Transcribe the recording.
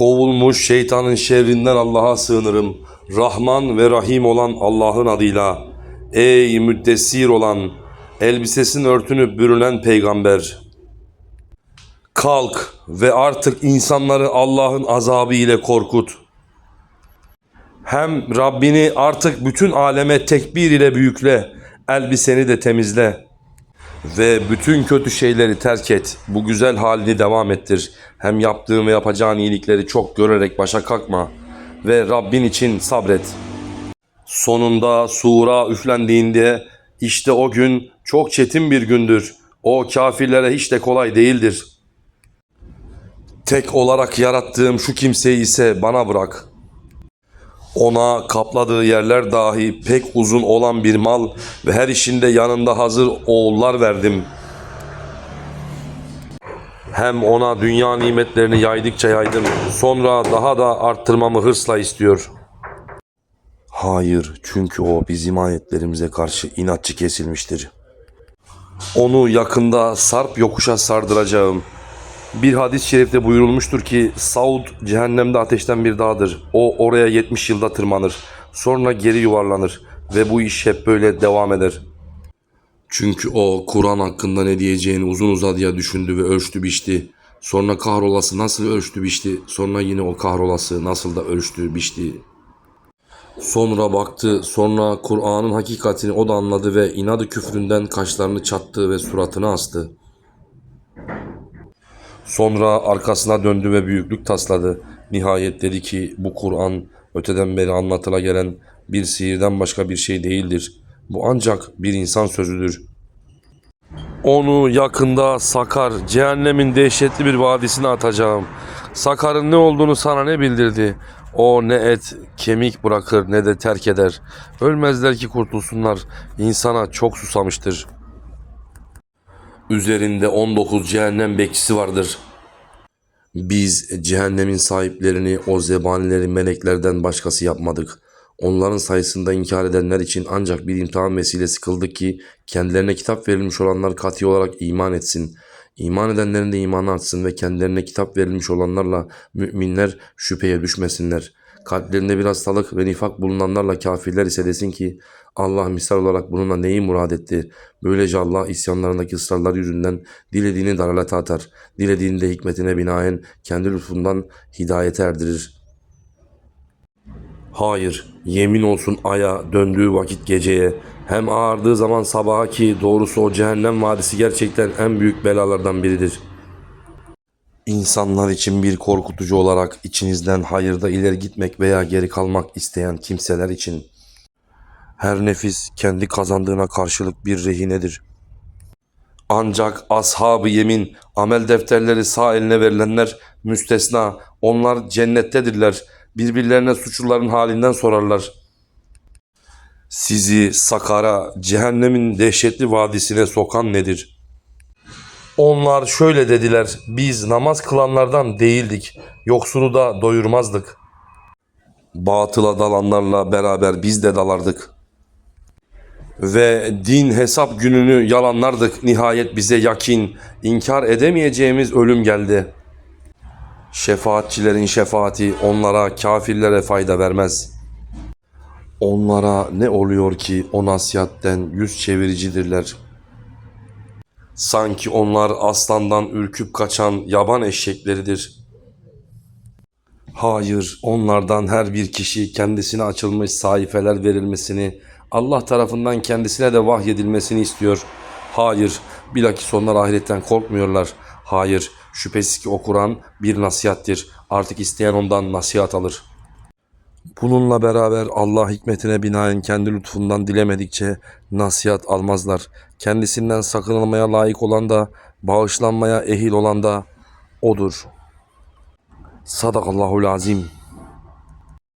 Kovulmuş şeytanın şerrinden Allah'a sığınırım. Rahman ve Rahim olan Allah'ın adıyla. Ey müddessir olan, elbisesinin örtünüp bürünen peygamber. Kalk ve artık insanları Allah'ın azabı ile korkut. Hem Rabbini artık bütün aleme tekbir ile büyükle, elbiseni de temizle. Ve bütün kötü şeyleri terk et. Bu güzel halini devam ettir. Hem yaptığın ve yapacağın iyilikleri çok görerek başa kalkma. Ve Rabbin için sabret. Sonunda sura üflendiğinde işte o gün çok çetin bir gündür. O kafirlere hiç de kolay değildir. Tek olarak yarattığım şu kimseyi ise bana bırak. Ona kapladığı yerler dahi pek uzun olan bir mal ve her işinde yanında hazır oğullar verdim. Hem ona dünya nimetlerini yaydıkça yaydım. Sonra daha da arttırmamı hırsla istiyor. Hayır, çünkü o bizim ayetlerimize karşı inatçı kesilmiştir. Onu yakında sarp yokuşa sardıracağım. Bir hadis-i şerifte buyurulmuştur ki Saud cehennemde ateşten bir dağdır. O oraya 70 yılda tırmanır. Sonra geri yuvarlanır ve bu iş hep böyle devam eder. Çünkü o Kur'an hakkında ne diyeceğini uzun uzadıya düşündü ve ölçtü biçti. Sonra kahrolası nasıl ölçtü biçti. Sonra yine o kahrolası nasıl da ölçtü biçti. Sonra baktı, sonra Kur'an'ın hakikatini o da anladı ve inadı küfründen kaşlarını çattı ve suratını astı. Sonra arkasına döndü ve büyüklük tasladı. Nihayet dedi ki bu Kur'an öteden beri anlatıla gelen bir sihirden başka bir şey değildir. Bu ancak bir insan sözüdür. Onu yakında Sakar, cehennemin dehşetli bir vadisine atacağım. Sakar'ın ne olduğunu sana ne bildirdi? O ne et, kemik bırakır ne de terk eder. Ölmezler ki kurtulsunlar. İnsana çok susamıştır. Üzerinde 19 cehennem bekçisi vardır. Biz cehennemin sahiplerini o zebanileri meleklerden başkası yapmadık. Onların sayısında inkar edenler için ancak bir imtihan vesilesi kıldık ki kendilerine kitap verilmiş olanlar katı olarak iman etsin. İman edenlerin de imanı artsın ve kendilerine kitap verilmiş olanlarla müminler şüpheye düşmesinler. Kalplerinde bir hastalık ve nifak bulunanlarla kafirler ise desin ki Allah misal olarak bununla neyi murad etti? Böylece Allah isyanlarındaki ısrarlar yüzünden dilediğini dalalete atar. Dilediğini de hikmetine binaen kendi lütfundan hidayete erdirir. Hayır, yemin olsun aya döndüğü vakit geceye, hem ağardığı zaman sabaha ki doğrusu o cehennem vadisi gerçekten en büyük belalardan biridir. İnsanlar için bir korkutucu olarak içinizden hayırda ileri gitmek veya geri kalmak isteyen kimseler için her nefis kendi kazandığına karşılık bir rehinedir. Ancak ashab-ı yemin, amel defterleri sağ eline verilenler müstesna, onlar cennettedirler. Birbirlerine suçluların halinden sorarlar. Sizi Sakar'a, cehennemin dehşetli vadisine sokan nedir? Onlar şöyle dediler, biz namaz kılanlardan değildik, yoksulu da doyurmazdık. Batıla dalanlarla beraber biz de dalardık. Ve din hesap gününü yalanlardık. Nihayet bize yakin, inkar edemeyeceğimiz ölüm geldi. Şefaatçilerin şefaati onlara, kafirlere fayda vermez. Onlara ne oluyor ki o nasihatten yüz çeviricidirler. Sanki onlar aslandan ürküp kaçan yaban eşekleridir. Hayır, onlardan her bir kişi kendisine açılmış sayfeler verilmesini, Allah tarafından kendisine de vahyedilmesini istiyor. Hayır, bilakis onlar ahiretten korkmuyorlar. Hayır, şüphesiz ki o Kur'an bir nasihattir. Artık isteyen ondan nasihat alır. Bununla beraber Allah hikmetine binaen kendi lütfundan dilemedikçe nasihat almazlar. Kendisinden sakınılmaya layık olan da, bağışlanmaya ehil olan da O'dur. Sadakallahul azim.